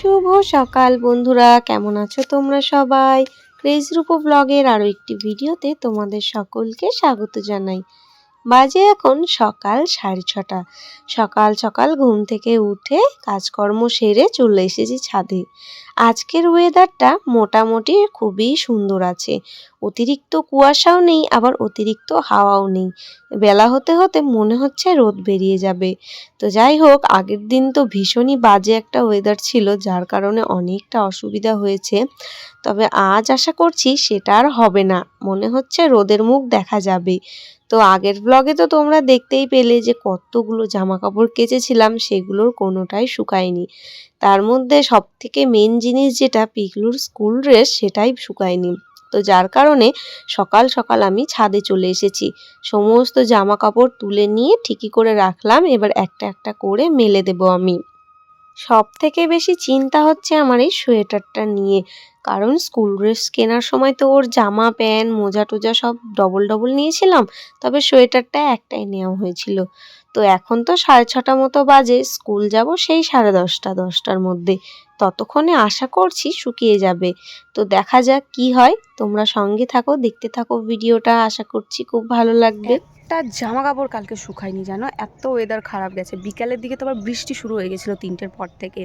শুভ সকাল বন্ধুরা, কেমন আছো তোমরা সবাই? ক্রেজ রূপ ব্লগের আরও একটি ভিডিওতে তোমাদের সকলকে স্বাগত জানাই। বাজে এখন সকাল সাড়ে ছটা। সকাল সকাল ঘুম থেকে উঠে কাজকর্ম সেরে চলে এসেছি ছাদে। আজকের ওয়েদারটা মোটামুটি খুবই সুন্দর আছে। অতিরিক্ত কুয়াশাও নেই, আবার অতিরিক্ত হাওয়াও নেই। বেলা হতে হতে মনে হচ্ছে রোদ বেরিয়ে যাবে। তো যাই হোক, আগের দিন তো ভীষণই বাজে একটা ওয়েদার ছিল, যার কারণে অনেকটা অসুবিধা হয়েছে। তবে আজ আশা করছি সেটা আর হবে না। মনে হচ্ছে রোদের মুখ দেখা যাবে। তো আগের ব্লগে তো তোমরা দেখতেই পেলে যে কতগুলো জামা কাপড় কেচেছিলাম, সেগুলোর কোনোটাই শুকায়নি। তার মধ্যে সব থেকে মেন জিনিস যেটা পিকলুর স্কুল ড্রেস সেটাই শুকায়নি। তো যার কারণে সকাল সকাল আমি ছাদে চলে এসেছি। সমস্ত জামা কাপড় তুলে নিয়ে ঠিকই করে রাখলাম, এবার একটা একটা করে মেলে দেব আমি। সব থেকে বেশি চিন্তা হচ্ছে আমার এই সোয়েটারটা নিয়ে। কারণ স্কুল ড্রেস কেনার সময় তো ওর জামা, প্যান্ট, মোজা টোজা সব ডবল ডবল নিয়েছিলাম, তবে সোয়েটারটা একটাই নেওয়া হয়েছিল। তো এখন তো সাড়ে ছটা মতো বাজে স্কুল যাব সেই সাড়ে দশটা, দশটার মধ্যে। ততক্ষণে আশা করছি শুকিয়ে যাবে। তো দেখা যাক কি হয়। তোমরা সঙ্গে থাকো, দেখতে থাকো ভিডিওটা। আশা করছি খুব ভালো লাগবে। একটা জামা কাপড় কালকে শুকায়নি জানো? এত ওয়েদার খারাপ গেছে। বিকালের দিকে তো আবার বৃষ্টি শুরু হয়ে গেছিল তিনটের পর থেকে।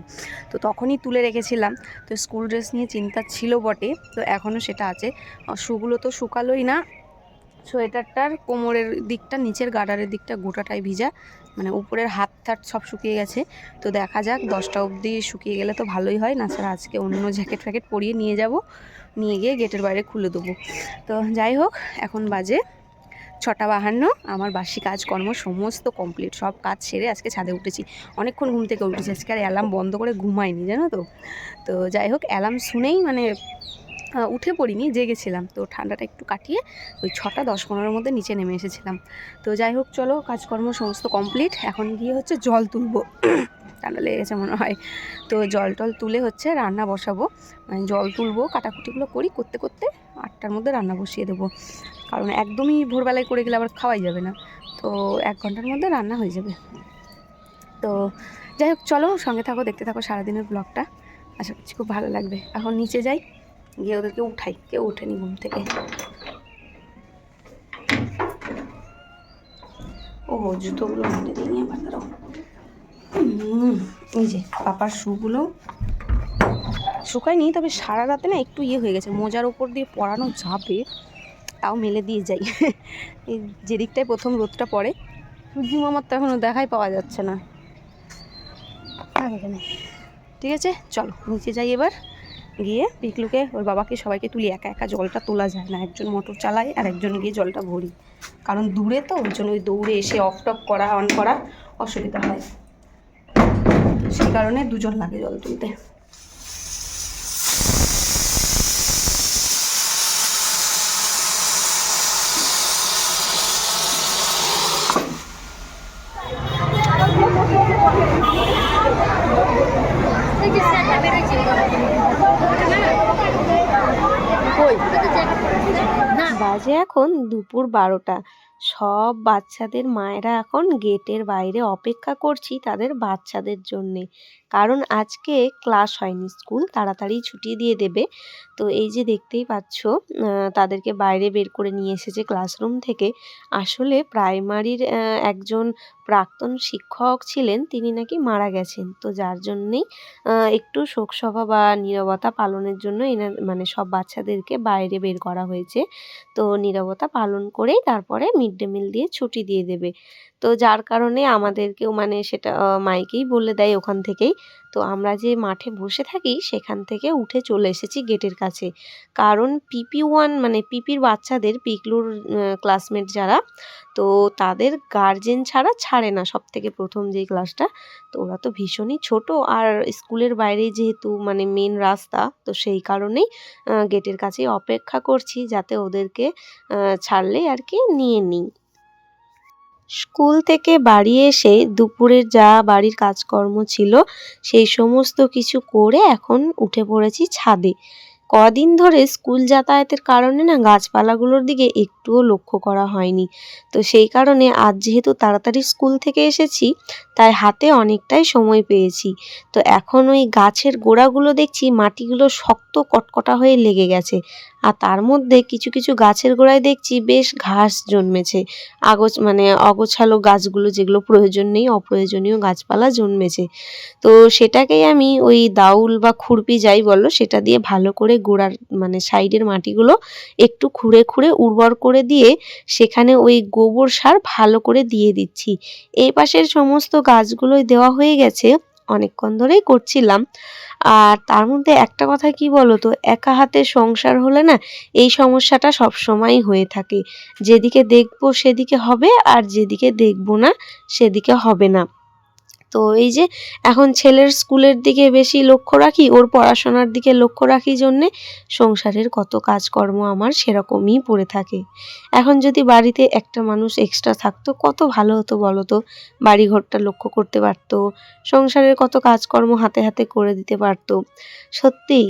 তো তখনই তুলে রেখেছিলাম। তো স্কুল ড্রেস নিয়ে চিন্তা ছিল বটে। তো এখনও সেটা আছে। শুগুলো তো শুকালোই না। সোয়েটারটার কোমরের দিকটা, নিচের গার্ডারের দিকটা গোটাটাই ভিজা মানে উপরের হাত থাট সব শুকিয়ে গেছে। তো দেখা যাক, দশটা অবধি শুকিয়ে গেলে তো ভালোই হয়, না স্যার আজকে অন্য জ্যাকেট ফ্যাকেট পরিয়ে নিয়ে যাব, নিয়ে গিয়ে গেটের বাইরে খুলে দেবো। তো যাই হোক, এখন বাজে ছটা বাহান্ন, আমার বাসি কাজকর্ম সমস্ত কমপ্লিট, সব কাজ সেরে আজকে ছাদে উঠেছি। অনেকক্ষণ ঘুম থেকে উঠেছি, আজকে আর অ্যালার্ম বন্ধ করে ঘুমাইনি, জানো তো? তো যাই হোক, অ্যালার্ম শুনেই মানে উঠে পড়িনি, জেগেছিলাম। তো ঠান্ডাটা একটু কাটিয়ে ওই ছটা দশ পনেরোর মধ্যে নিচে নেমে এসেছিলাম। তো যাই হোক, চলো কাজকর্ম সমস্ত কমপ্লিট এখন গিয়ে হচ্ছে জল তুলবো। ঠান্ডা লেগে গেছে মনে হয়। তো জল টল তুলে হচ্ছে রান্না বসাবো। মানে জল তুলবো, কাটাকুটিগুলো করি, করতে করতে আটটার মধ্যে রান্না বসিয়ে দেবো। কারণ একদমই ভোরবেলায় করে গেলে আবার খাওয়াই যাবে না। তো এক ঘণ্টার মধ্যে রান্না হয়ে যাবে। তো যাই হোক, চলো সঙ্গে থাকো, দেখতে থাকো সারাদিনের ব্লগটা। আশা করছি খুব ভালো লাগবে। এখন নিচে যাই। গিয়ে ওদেরকে উঠাই। কেউ ওঠেনি ঘুম থেকে। ও, জুতোগুলো দিই আবার দাঁড়াও এই যে পাপার শুগুলো। শুকায়নি, তবে সারা রাতে না একটু ইয়ে হয়ে গেছে। মোজার ওপর দিয়ে পরানো যাবে, তাও মেলে দিয়ে যাই। এই যেদিকটায় প্রথম রোদটা পড়ে সূর্যি মামার তো এখনও দেখাই পাওয়া যাচ্ছে না। ঠিক আছে? চলো, নিচে যাই এবার। গিয়ে পিকলুকে, ওর বাবাকে, সবাইকে তুলি একা একা জলটা তোলা যায় না। একজন মোটর চালায় আর একজন গিয়ে জলটা ভরি। কারণ দূরে তো ওই জন্য ওই দৌড়ে এসে অফ টপ করা অন করা অসুবিধা হয়। সেই কারণে দুজন লাগে জল তুলতে বাজে এখন দুপুর বারোটা। সব বাচ্চাদের মায়েরা এখন গেটের বাইরে অপেক্ষা করছি তাদের বাচ্চাদের জন্যে। কারণ আজকে ক্লাস হয়নি স্কুল, তাড়াতাড়ি ছুটি দিয়ে দেবে। তো এই যে দেখতেই পাচ্ছ তাদেরকে বাইরে বের করে নিয়ে এসেছে ক্লাসরুম থেকে। আসলে প্রাইমারির একজন প্রাক্তন শিক্ষক ছিলেন, তিনি নাকি মারা গেছেন। তো যার জন্যেই একটু শোকসভা বা নীরবতা পালনের জন্য এনার মানে সব বাচ্চাদেরকে বাইরে বের করা হয়েছে। তো নীরবতা পালন করেই তারপরে মিড ডে মিল দিয়ে ছুটি দিয়ে দেবে। তো যার কারণে আমাদেরকেও মানে সেটা মাইকেই বলে দেয় ওখান থেকেই। তো আমরা যে মাঠে বসে থাকি, সেখান থেকে উঠে চলে এসেছি গেটের কাছে। কারণ পিপি ওয়ান মানে পিপির বাচ্চাদের, পিকলুর ক্লাসমেট যারা, তো তাদের গার্জেন ছাড়া ছাড়ে না সব থেকে প্রথম যেই ক্লাসটা তো ওরা তো ভীষণই ছোট। আর স্কুলের বাইরে যেহেতু মানে মেন রাস্তা, তো সেই কারণেই গেটের কাছেই অপেক্ষা করছি যাতে ওদেরকে ছাড়লে আর কি নিয়ে নিই। স্কুল থেকে বাড়ি এসে দুপুরের যা বাড়ির কাজকর্ম ছিল, সেই সমস্ত কিছু করে এখন উঠে পড়েছি ছাদে। কদিন ধরে স্কুল যাতায়াতের কারণে না গাছপালাগুলোর দিকে একটুও লক্ষ্য করা হয়নি। তো সেই কারণে আজ যেহেতু তাড়াতাড়ি স্কুল থেকে এসেছি, তাই হাতে অনেকটাই সময় পেয়েছি। তো এখন ওই গাছের গোড়াগুলো দেখছি মাটিগুলো শক্ত কটকটা হয়ে লেগে গেছে। আর তার মধ্যে কিছু কিছু গাছের গোড়ায় দেখছি বেশ ঘাস জন্মেছে। আগোছ মানে অগোছালো গাছগুলো যেগুলো প্রয়োজন নেই, অপ্রয়োজনীয় গাছপালা জন্মেছে। তো সেটাকেই আমি ওই দাউল বা খুরপি যাই বলো, সেটা দিয়ে ভালো করে গোড়ার মানে সাইডের মাটিগুলো একটু খুঁড়ে খুঁড়ে উর্বর করে দিয়ে সেখানে ওই গোবর সার ভালো করে দিয়ে দিচ্ছি। এই পাশের সমস্ত গাছগুলোই দেওয়া হয়ে গেছে, অনেকক্ষণ ধরেই করছিলাম। আর তার মধ্যে একটা কথা কি বলো তো একা হাতে সংসার হলে না এই সমস্যাটা সব সময়ই হয়ে থাকে। যেদিকে দেখব সেদিকে হবে, আর যেদিকে দেখব না সেদিকে হবে না। তো এই যে এখন ছেলের স্কুলের দিকে বেশি লক্ষ্য রাখি, ওর পড়াশোনার দিকে লক্ষ্য রাখি জন্যে সংসারের কত কাজকর্ম আমার সেরকমই পড়ে থাকে। এখন যদি বাড়িতে একটা মানুষ এক্সট্রা থাকতো, কত ভালো হতো বলো তো বাড়িঘরটা লক্ষ্য করতে পারতো, সংসারের কত কাজকর্ম হাতে হাতে করে দিতে পারতো। সত্যিই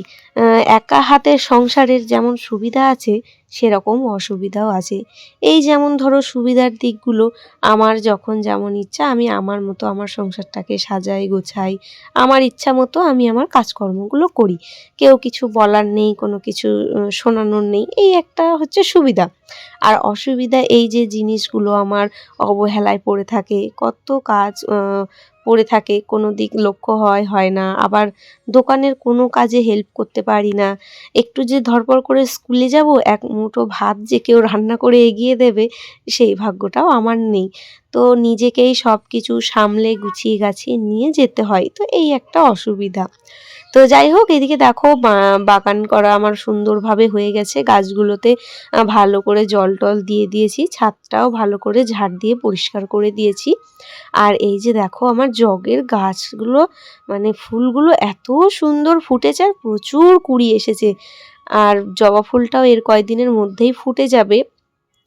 একা হাতে সংসারের যেমন সুবিধা আছে সেরকম অসুবিধাও আছে। এই যেমন ধরো সুবিধার দিকগুলো, আমার যখন যেমন ইচ্ছা, আমি আমার মতো আমার সংসারটাকে সাজাই, গোছাই, আমার ইচ্ছা মতো আমি আমার কাজকর্মগুলো করি। কেউ কিছু বলার নেই, কোনো কিছু শোনানোর নেই, এই একটা হচ্ছে সুবিধা। আর অসুবিধা এই যে জিনিসগুলো আমার অবহেলায় পড়ে থাকে, কত কাজ পড়ে থাকে, কোনো দিক লক্ষ্য হয় হয় না। আবার দোকানের কোনো কাজে হেল্প করতে পারি না। একটু যে ধরপড় করে স্কুলে যাব, এক মুঠো ভাত যে কেউ রান্না করে এগিয়ে দেবে, সেই ভাগ্যটাও আমার নেই। তো নিজেকেই সব কিছু সামলে, গুছিয়ে, গাছিয়ে নিয়ে যেতে হয়। তো এই একটা অসুবিধা। তো যাই হোক, এদিকে দেখো বাগান করা আমার সুন্দরভাবে হয়ে গেছে। গাছগুলোতে ভালো করে জল টল দিয়ে দিয়েছি। ছাদটাও ভালো করে ঝাড় দিয়ে পরিষ্কার করে দিয়েছি। আর এই যে দেখো, আমার জগের গাছগুলো মানে ফুলগুলো এত সুন্দর ফুটেছে আর প্রচুর কুড়ি এসেছে। আর জবা ফুলটাও এর কয়েকদিনের মধ্যেই ফুটে যাবে।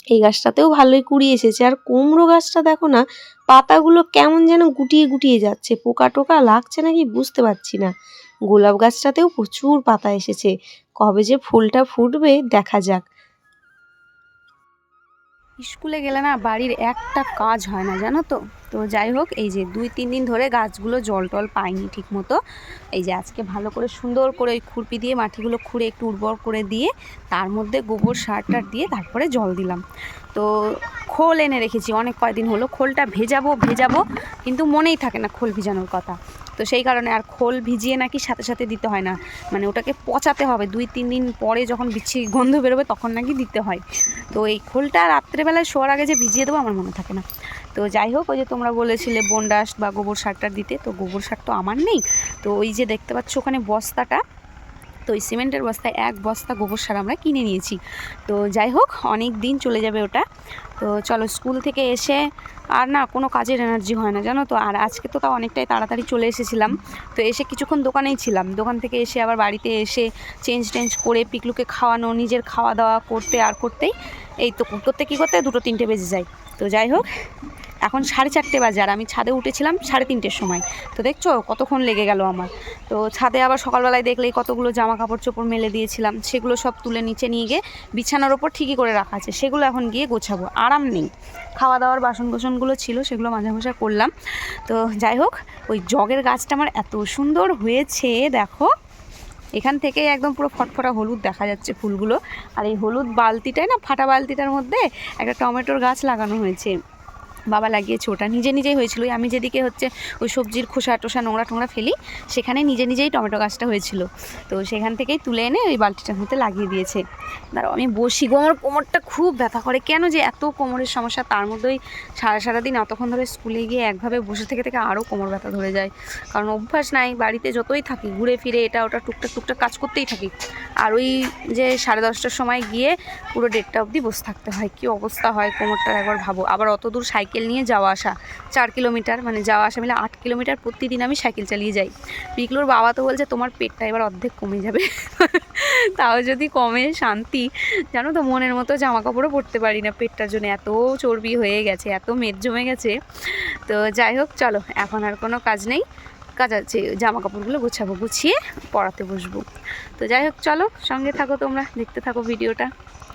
এই গাছটাতেও ভালোই কুড়ি এসেছে। আর কুমড়ো গাছটা দেখো না, পাতাগুলো কেমন যেন গুটিয়ে গুটিয়ে যাচ্ছে। পোকা টোকা লাগছে নাকি বুঝতে পারছি না। গোলাপ গাছটাতেও প্রচুর পাতা এসেছে। কবে যে ফুলটা ফুটবে দেখা যাক। স্কুলে গেলে না বাড়ির একটা কাজ হয় না, জানো তো? তো যাই হোক, এই যে দুই, তিন দিন ধরে গাছগুলো জল টল পায়নি ঠিক মতো এই যে আজকে ভালো করে সুন্দর করে ওই খুরপি দিয়ে মাটিগুলো খুঁড়ে একটু উর্বর করে দিয়ে তার মধ্যে গোবর সার টার দিয়ে তারপরে জল দিলাম। তো খোল এনে রেখেছি, অনেক কয়দিন হলো। খোলটা ভেজাবো ভেজাবো, কিন্তু মনেই থাকে না খোল ভেজানোর কথা। তো সেই কারণে আর খোল ভিজিয়ে নাকি সাথে সাথে দিতে হয় না। মানে ওটাকে পচাতে হবে। দুই, তিন দিন পরে যখন বিচ্ছি গন্ধ বেরোবে তখন নাকি দিতে হয়। তো এই খোলটা রাত্রেবেলায় শোয়ার আগে যে ভিজিয়ে দেবো আমার মনে থাকে না। তো যাই হোক, ওই যে তোমরা বলেছিলে বনডাস্ট বা গোবর সারটা দিতে, তো গোবর সার তো আমার নেই। তো ওই যে দেখতে পাচ্ছ ওখানে বস্তাটা তো ওই সিমেন্টের বস্তায় এক বস্তা গোবর সার আমরা কিনে নিয়েছি। তো যাই হোক, অনেক দিন চলে যাবে ওটা। তো চলো স্কুল থেকে এসে আর না কোনো কাজের এনার্জি হয় না, জানো তো? আর আজকে তো তাও অনেকটাই তাড়াতাড়ি চলে এসেছিলাম। তো এসে কিছুক্ষণ দোকানেই ছিলাম। দোকান থেকে এসে আবার বাড়িতে এসে চেঞ্জ টেঞ্জ করে পিকলুকে খাওয়ানো, নিজের খাওয়া দাওয়া করতে আর করতেই এই তো করতে কী করতে দুটো তিনটে বেজে যায়। তো যাই হোক এখন সাড়ে চারটে বাজে আর আমি ছাদে উঠেছিলাম সাড়ে তিনটের সময়। তো দেখছ কতক্ষণ লেগে গেল আমার। তো ছাদে আবার সকালবেলায় দেখলেই কতগুলো জামা কাপড় চোপড় মেলে দিয়েছিলাম, সেগুলো সব তুলে নিচে নিয়ে গিয়ে বিছানার ওপর ঠিকই করে রাখা আছে। সেগুলো এখন গিয়ে গোছাবো, আরাম নেই। খাওয়া দাওয়ার বাসন কোসনগুলো ছিল সেগুলো মাঝে মাঝে করলাম। তো যাই হোক, ওই জগের গাছটা আমার এত সুন্দর হয়েছে, দেখো। এখান থেকে একদম পুরো ফটফটা হলুদ দেখা যাচ্ছে ফুলগুলো। আর এই হলুদ বালতিটাই না, ফাটা বালতিটার মধ্যে একটা টমেটোর গাছ লাগানো হয়েছে। বাবা লাগিয়েছে, ওটা নিজে নিজেই হয়েছিল। আমি যেদিকে হচ্ছে ওই সবজির খোসা টোসা নোংরা টোংরা ফেলি, সেখানে নিজে নিজেই টমেটো গাছটা হয়েছিল। তো সেখান থেকেই তুলে এনে ওই বালতিটার মধ্যে লাগিয়ে দিয়েছে। দাঁড়াও, আমি বসি গো, আমার কোমরটা খুব ব্যথা করে। কেন যে এত কোমরের সমস্যা, তার মধ্যেই সারা সারাদিন অতক্ষণ ধরে স্কুলে গিয়ে একভাবে বসে থেকে থেকে আরও কোমর ব্যথা ধরে যায়। কারণ অভ্যাস নাই, বাড়িতে যতই থাকি, ঘুরে ফিরে এটা ওটা টুকটাক টুকটাক কাজ করতেই থাকি। আর ওই যে সাড়ে দশটার সময় গিয়ে পুরো দেড়টা অবধি বসে থাকতে হয়। কি অবস্থা হয়, কোমরটার একবার ভাবো। আবার অত দূর সাইকেল নিয়ে যাওয়া আসা, চার কিলোমিটার মানে যাওয়া আসা মিলে আট কিলোমিটার প্রতিদিন আমি সাইকেল চালিয়ে যাই। পিকলুর বাবা তো বলছে, তোমার পেটটা এবার অর্ধেক কমে যাবে। তাও যদি কমে, শান্তি। জানো তো, মনের মতো জামা কাপড়ও পরতে পারি না পেটটার জন্য। এত চর্বি হয়ে গেছে, এত মেদ জমে গেছে। তো যাই হোক, চলো, এখন আর কোনো কাজ নেই। কাজ আছে জামা কাপড়গুলো গুছাবো, গুছিয়ে পড়াতে বসবো। তো যাই হোক, চলো, সঙ্গে থাকো তোমরা, দেখতে থাকো ভিডিওটা।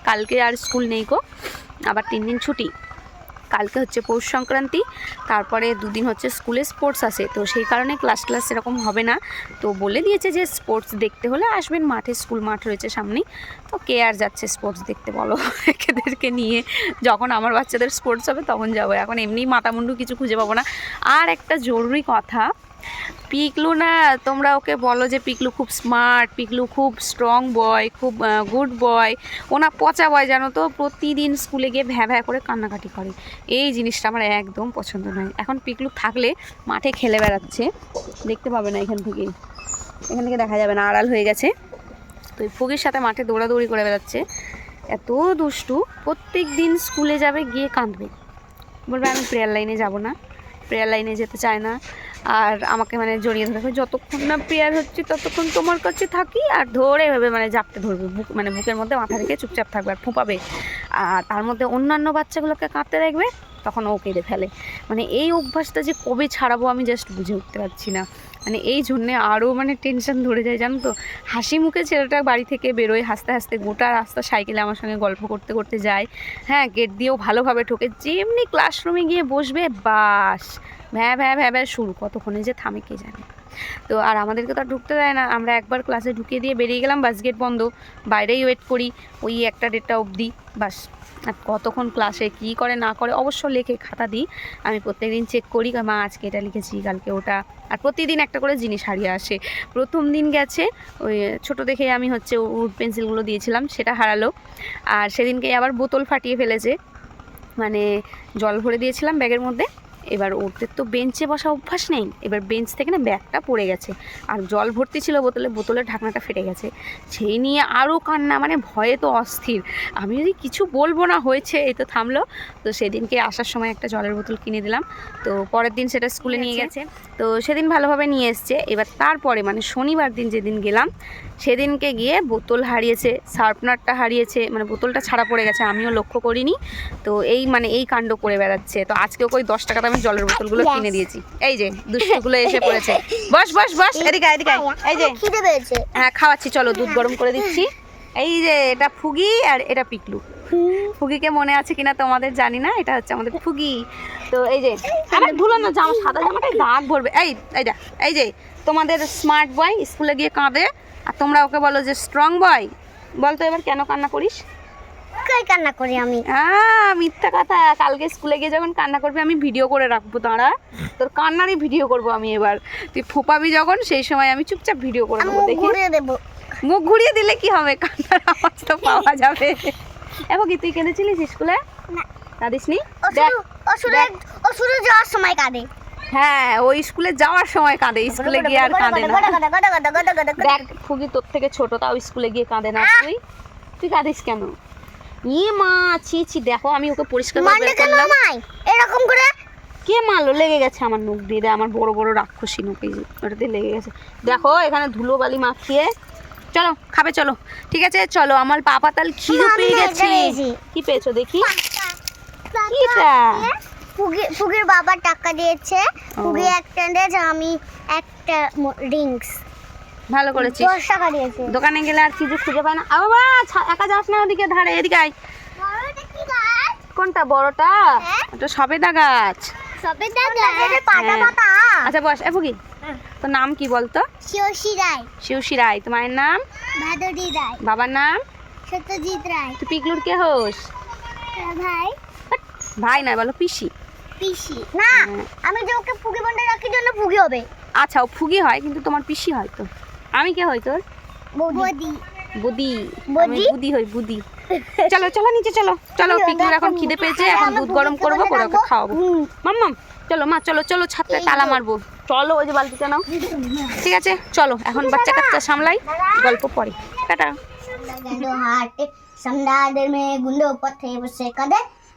কালকে আর স্কুল নেই গো, আবার তিন দিন ছুটি। কালকে হচ্ছে পৌষ সংক্রান্তি, তারপরে দুদিন হচ্ছে স্কুলে স্পোর্টস আছে। তো সেই কারণে ক্লাস ক্লাস সেরকম হবে না। তো বলে দিয়েছে যে স্পোর্টস দেখতে হলে আসবেন, মাঠে স্কুল মাঠ রয়েছে সামনেই। তো কে আর যাচ্ছে স্পোর্টস দেখতে বলো? এদেরকে নিয়ে যখন আমার বাচ্চাদের স্পোর্টস হবে তখন যাব। এখন এমনি মাতামুন্ডু কিছু খুঁজে পাবো না। আর একটা জরুরি কথা পিকলু না, তোমরা ওকে বলো যে পিকলু খুব স্মার্ট পিকলু খুব স্ট্রং বয় খুব গুড বয় ওনা পচা বয় জানো তো? প্রতিদিন স্কুলে গিয়ে ভ্যা ভ্যা করে কান্নাকাটি করে। এই জিনিসটা আমার একদম পছন্দ নয়। এখন পিকলু থাকলে মাঠে খেলে বেড়াচ্ছে। দেখতে পাবে না এখান থেকে এখান থেকে দেখা যাবে না, আড়াল হয়ে গেছে। তো ফগির সাথে মাঠে দৌড়াদৌড়ি করে বেড়াচ্ছে। এত দুষ্টু। প্রত্যেক দিন স্কুলে যাবে, গিয়ে কাঁদবে। বলবে, আমি প্রেয়ার লাইনে যাব না। প্রেয়ার লাইনে যেতে চায় না। আর আমাকে মানে জড়িয়ে ধরে। যতক্ষণ না প্রেয়ার হচ্ছে, ততক্ষণ তোমার কাছে থাকি আর ধরে এভাবে মানে জাপতে ধরবে। বুক মানে বুকের মধ্যে মাথা রেখে চুপচাপ থাকবে আর ফোঁপাবে। আর তার মধ্যে অন্যান্য বাচ্চাগুলোকে কাঁদতে দেখবে, তখন ও কেঁদে ফেলে। মানে এই অভ্যাসটা যে কবে ছাড়াবো আমি জাস্ট বুঝে উঠতে পারছি না। মানে এই জন্যে আরও মানে টেনশন ধরে যায়, জানো তো? হাসি মুখে ছেলেটা বাড়ি থেকে বেরোয়, হাসতে হাসতে গোটা রাস্তা সাইকেলে আমার সঙ্গে গল্প করতে করতে যায়। হ্যাঁ গেট দিয়েও ভালোভাবে ঠোকে। যেমনি ক্লাসরুমে গিয়ে বসবে, বাস। ভ্যা ভ্যা ভ্যা ভ্যা শুরু, কতক্ষণে যে থামে কে জানে। তো আর আমাদেরকে তো আর ঢুকতে দেয় না, আমরা একবার ক্লাসে ঢুকিয়ে দিয়ে বেরিয়ে গেলাম বাস গেট বন্ধ। বাইরেই ওয়েট করি, ওই একটা ডেটটা অবধি বাস আর কতক্ষণ ক্লাসে কী করে, না করে, অবশ্য লেখে, খাতা দিই। আমি প্রত্যেকদিন চেক করি, মা, আজকে এটা লিখেছি, কালকে ওটা। আর প্রতিদিন একটা করে জিনিস হারিয়ে আসে। প্রথম দিন গেছে, ওই ছোটো দেখে আমি হচ্ছে উড পেন্সিলগুলো দিয়েছিলাম, সেটা হারালো। আর সেদিনকে আবার বোতল ফাটিয়ে ফেলেছে। মানে জল ভরে দিয়েছিলাম ব্যাগের মধ্যে। এবার ওদের তো বেঞ্চে বসা অভ্যাস নেই। এবার বেঞ্চ থেকে না ব্যাগটা পড়ে গেছে। আর জল ভর্তি ছিল বোতলে বোতলের ঢাকনাটা ফেটে গেছে। সেই নিয়ে আরও কান্না মানে ভয়ে তো অস্থির। আমি যদি কিছু বলব না হয়েছে এই তো থামলো। তো সেদিনকে আসার সময় একটা জলের বোতল কিনে দিলাম। তো পরের দিন সেটা স্কুলে নিয়ে গেছে। তো সেদিন ভালোভাবে নিয়ে এসছে। এবার তারপরে মানে শনিবার দিন যেদিন গেলাম সেদিনকে গিয়ে বোতল হারিয়েছে শার্পনারটা হারিয়েছে মানে বোতলটা ছাড়া পড়ে গেছে আমিও লক্ষ্য করিনি। তো এই মানে এই কাণ্ড করে বেড়াচ্ছে। তো আজকেও ওই দশ টাকা দামের জলের বোতলগুলো কিনে দিয়েছি। এই যে দুষ্টুগুলো এসে পড়েছে। বস বস বস এদিকে এদিকে এই যে। হ্যাঁ খাওয়াচ্ছি চলো দুধ গরম করে দিচ্ছি। এই যে এটা ফুগি আর এটা পিকলু। ফুগিকে মনে আছে কিনা তোমাদের জানি না এটা হচ্ছে আমাদের ফুগি। তো এই যে আরে ধুলো না জামা সাদা জামাটাই দাগ ভরবে। এই এইটা এই যে তোমাদের স্মার্ট বয় স্কুলে গিয়ে কাঁদে। আর তোমরা ওকে বলো যে স্ট্রং বয় বল তো এবার কেন কান্না করিস? কই কান্না করি আমি? হ্যাঁ মিথ্যা কথা। কালকে স্কুলে গিয়ে যখন কান্না করবি আমি ভিডিও করে রাখব তাঁরা তোর কান্নারই ভিডিও করব আমি এবার। তুই ফোপাবি যখন সেই সময় আমি চুপচাপ ভিডিও করে দেবো দেখি। মুখ ঘুরিয়ে দিলে কি হবে? কান্নার আওয়াজ তো পাওয়া যাবে। এবং কি তুই কেঁদেছিলিস স্কুলে না। কাঁদিস নি। ও শুধু যাওয়ার সময় কাঁদে। হ্যাঁ ওই স্কুলে যাওয়ার সময় কাঁদে স্কুলে গিয়ে আর কাঁদে না। দেখ খুবই তোর থেকে ছোট তাও স্কুলে গিয়ে কাঁদে না তুই। তুই কাঁদিস কেন? ইয়ে মা ছি ছি দেখো আমি ওকে পরিষ্কার করে করলাম। এরকম করে? কে মারলো? লেগে গেছে আমার নখ দিয়ে আমার বড় বড় রাক্ষসী নখ এই ওটাতে লেগে গেছে। দেখো এখানে ধুলো বালি মাখিয়ে। চলো খাবে চলো। ঠিক আছে চলো আমার পাপা তাল খিদে পেয়ে গেছে। কি পেয়েছ দেখি? কিটা ফুগি ফুগির বাবা টাকা দিয়েছে। ফুগি একটা দিয়েছে আমি একটা রিংস। ভালো করেছিস। দশ টাকা দিয়েছে। দোকানে গেলে আর কিছু খুঁজে পায় না। আ বাবা একা যাস না ওদিকে ধারে এদিকে আয়। কোনটা বড়টা? হ্যাঁ। ওটা সবেদা গাছ। সবে দেখা পাতা হ্যাঁ। পাতা? আচ্ছা বস এ হ্যাঁ। তোর নাম কি বলতো? শিওশি রায়। শিউসি রায়। তোমার নাম? ভাদরি রায়। বাবার নাম? সত্যজিৎ রায়। তুই পিকলুর কে হোস? ভাই। ভাই নয় বলো পিসি। পিসি। না। আমি যে ওকে ফুগি বন্ধে রাখি জন্য ফুগি হবে। আচ্ছা ও ফুগি হয় কিন্তু তোমার পিসি হয় তো। আমি কে হই তোর? বৌদি। বুদি। বদি? বুদি? হই বুদি। চলো চলো নিচে চলো। চলো পিকলুর এখন খিদে পেয়েছে এখন দুধ গরম করব করে ওকে খাওয়াবো। মাম্মাম চলো মা চলো চলো ছাত্রে তালা মারবো। চলো ওই যে বালতিটা নাও। ঠিক আছে চলো এখন বাচ্চা কাচ্চা সামলাই গল্প পরে টাটা। হাটে সন্ধ্যাদের মেয়ে গুন্ডো পথে বসে কাঁদে।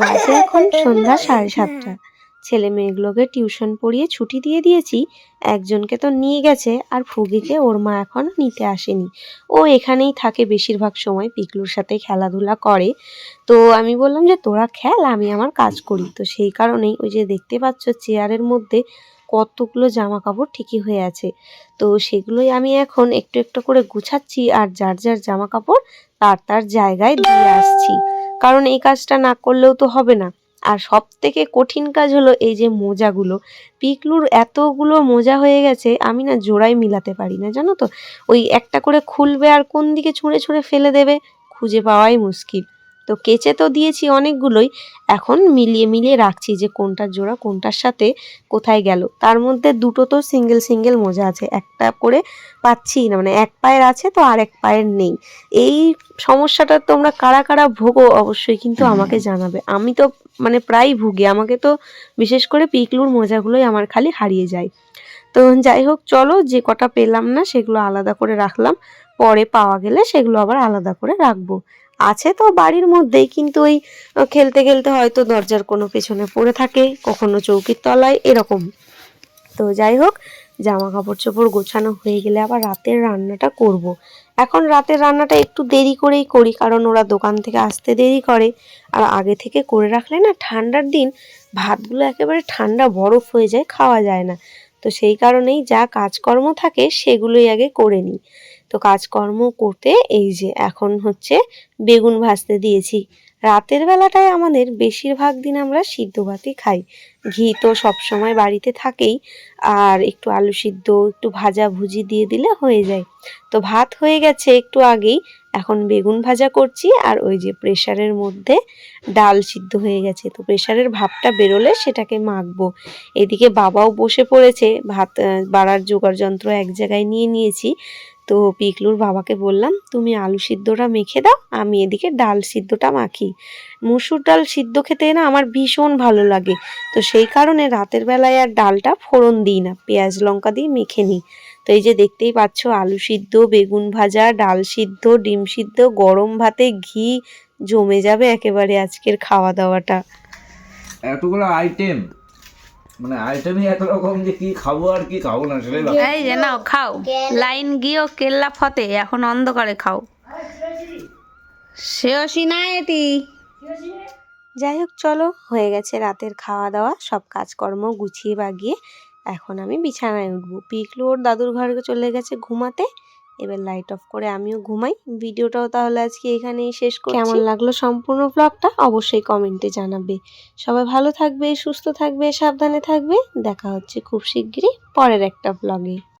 বাজে এখন সন্ধ্যা সাড়ে সাতটা। ছেলে মেয়েগুলোকে টিউশন পড়িয়ে ছুটি দিয়ে দিয়েছি। একজনকে তো নিয়ে গেছে আর ফুগিকে ওর মা এখনও নিতে আসেনি। ও এখানেই থাকে বেশিরভাগ সময় পিকলুর সাথে খেলাধুলা করে। তো আমি বললাম যে তোরা খেল আমি আমার কাজ করি। তো সেই কারণেই ওই যে দেখতে পাচ্ছ চেয়ারের মধ্যে কতগুলো জামা কাপড় ঠিকই হয়ে আছে। তো সেগুলোই আমি এখন একটু একটু করে গুছাচ্ছি আর যার যার জামা কাপড় তার তার জায়গায় দিয়ে আসছি। কারণ এই কাজটা না করলেও তো হবে না। আর সব থেকে কঠিন কাজ হলো এই যে মোজাগুলো। পিকলুর এতগুলো মোজা হয়ে গেছে, আমি না জোড়াই মিলাতে পারি না, জানো তো? ওই একটা করে খুলবে আর কোন দিকে ছুঁড়ে ছুঁড়ে ফেলে দেবে, খুঁজে পাওয়াই মুশকিল। তো কেচে তো দিয়েছি অনেকগুলোই। এখন মিলিয়ে মিলিয়ে রাখছি যে কোনটার জোড়া কোনটার সাথে কোথায় গেল। তার মধ্যে দুটো তো সিঙ্গেল সিঙ্গেল মোজা আছে। একটা করে পাচ্ছি না মানে এক পায়ের আছে তো আর এক পায়ের নেই। এই সমস্যাটা তোমরা কারা কারা ভোগো অবশ্যই কিন্তু আমাকে জানাবে। আমি তো মানে প্রায় ভুগি। আমাকে তো বিশেষ করে পিকলুর মোজাগুলোই আমার খালি হারিয়ে যায়। তো যাই হোক, চলো যে কটা পেলাম না সেগুলো আলাদা করে রাখলাম। পরে পাওয়া গেলে সেগুলো আবার আলাদা করে রাখব। আছে তো বাড়ির মধ্যেই, কিন্তু ওই খেলতে খেলতে হয়তো দরজার কোনো পেছনে পড়ে থাকে, কখনো চৌকির তলায়, এরকম। তো যাই হোক জামা কাপড় চোপড় গোছানো হয়ে গেলে আবার রাতের রান্নাটা করব। এখন রাতের রান্নাটা একটু দেরি করেই করি, কারণ ওরা দোকান থেকে আসতে দেরি করে। আর আগে থেকে করে রাখলে না, ঠান্ডার দিন ভাতগুলো একেবারে ঠান্ডা বরফ হয়ে যায়, খাওয়া যায় না। তো সেই কারণেই যা কাজকর্ম থাকে, সেগুলোই আগে করে নিই। তো কাজকর্ম করতে এই যে এখন হচ্ছে বেগুন ভাজতে দিয়েছি। রাতের বেলাটায় আমাদের বেশিরভাগ দিন আমরা সিদ্ধ ভাতই খাই। ঘি তো সবসময় বাড়িতে থাকেই। আর একটু আলু সিদ্ধ, একটু ভাজা ভুজি দিয়ে দিলে হয়ে যায়। তো ভাত হয়ে গেছে একটু আগেই। এখন বেগুন ভাজা করছি আর ওই যে প্রেশারের মধ্যে ডাল সিদ্ধ হয়ে গেছে। তো প্রেশারের ভাবটা বেরোলে সেটাকে মাখবো। এদিকে বাবাও বসে পড়েছে। ভাত বাড়ার জোগাড় যন্ত্র এক জায়গায় নিয়ে নিয়েছি। তো পিকলুর বাবাকে বললাম, তুমি আলু সিদ্ধটা মেখে দাও, আমি এদিকে ডাল সিদ্ধটা মাখি। মুসুর ডাল সিদ্ধ খেতে না আমার ভীষণ ভালো লাগে। তো সেই কারণে রাতের বেলায় আর ডালটা ফোড়ন দিই না, পেঁয়াজ লঙ্কা দিয়ে মেখে নিই। তো এই যে দেখতেই পাচ্ছ, আলু সিদ্ধ, বেগুন ভাজা, ডাল সিদ্ধ, ডিম সিদ্ধ, গরম ভাতে ঘি, জমে যাবে একেবারে আজকের খাওয়া দাওয়াটা। এতগুলো আইটেম মানে আইটেমই এত রকম যে কি খাব আর কি খাব না সেটাই এই যে নাও খাও। লাইন গিয়েও কেল্লা ফতে এখন অন্ধকারে খাও। শেষই না এটি। যাই হোক চলো হয়ে গেছে রাতের খাওয়া দাওয়া সব কাজকর্ম গুছিয়ে বাগিয়ে এখন আমি বিছানায় উঠবো। পিকলু ওর দাদুর ঘরে চলে গেছে ঘুমাতে। এবার লাইট অফ করে আমিও ঘুমাই। ভিডিওটাও তাহলে আজকে এখানেই শেষ করছি। কেমন লাগল সম্পূর্ণ ব্লগটা অবশ্যই কমেন্টে জানাবে। সবাই ভালো থাকবে, সুস্থ থাকবে, সাবধানে থাকবে। দেখা হচ্ছে খুব শিগগিরই পরের একটা ব্লগে